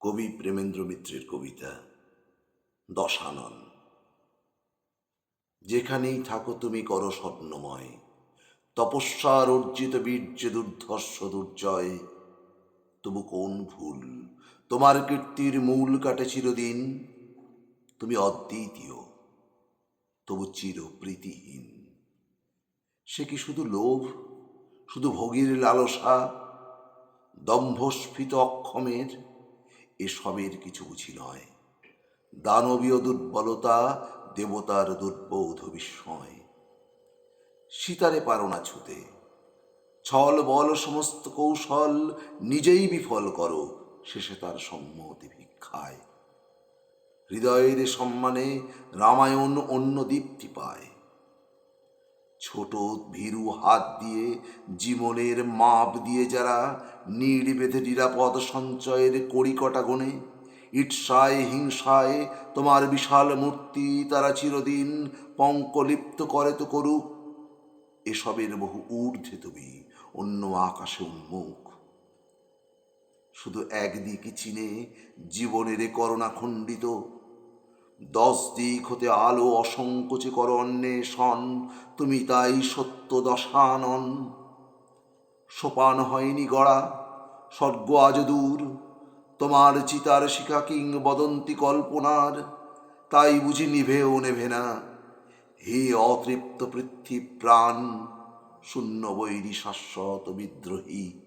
কবি প্রেমেন্দ্র মিত্রের কবিতা দশানন। যেখানেই থাকো তুমি করো স্বপ্নময়, তপস্যার অর্জিত বীর্য দুর্ধর্ষ দুর্জয়। তবু কোন ভুল? তোমার কীর্তির মূল কাটে চিরদিন, তুমি অদ্বিতীয়, তবু চির প্রীতিহীন। সে কি শুধু লোভ, শুধু ভোগীর লালসা, দম্ভস্ফীত অক্ষমের? এসবের কিছু বুঝি নয়। দানবীয় দুর্বলতা দেবতার দুর্বোধ বিস্ময়। সীতারে পারো না ছুতে। ছল বল সমস্ত কৌশল নিজেই বিফল করো, শেষে তার সম্মতি ভিক্ষায়। হৃদয়ের সম্মানে রামায়ণ অন্য দীপ্তি পায়। ছোট ভীরু হাত দিয়ে জীবনের মাপ দিয়ে যারা নীড় বেঁধে নিরাপদ সঞ্চয়ের কড়িকটা গণে ঈর্ষায়, হিংসায় তোমার বিশাল মূর্তি তারা চিরদিন পঙ্কলিপ্ত করে তো করুক। এসবের বহু ঊর্ধ্বে তুমি অন্য আকাশে উন্মুখ। শুধু একদিকে চিনে জীবনের করোনা খণ্ডিত দশ দিক হতে আলো অসংকোচে কর অন্বেষণ, তুমি তাই সত্য দশানন। সোপান হয়নি গড়া, স্বর্গ আজ দূর, তোমার চিতার শিখা কিংবদন্তি কল্পনার, তাই বুঝি নিভেও নেভে না। হে অতৃপ্ত পৃথিবী প্রাণ শূন্য বৈরী শাশ্বত বিদ্রোহী।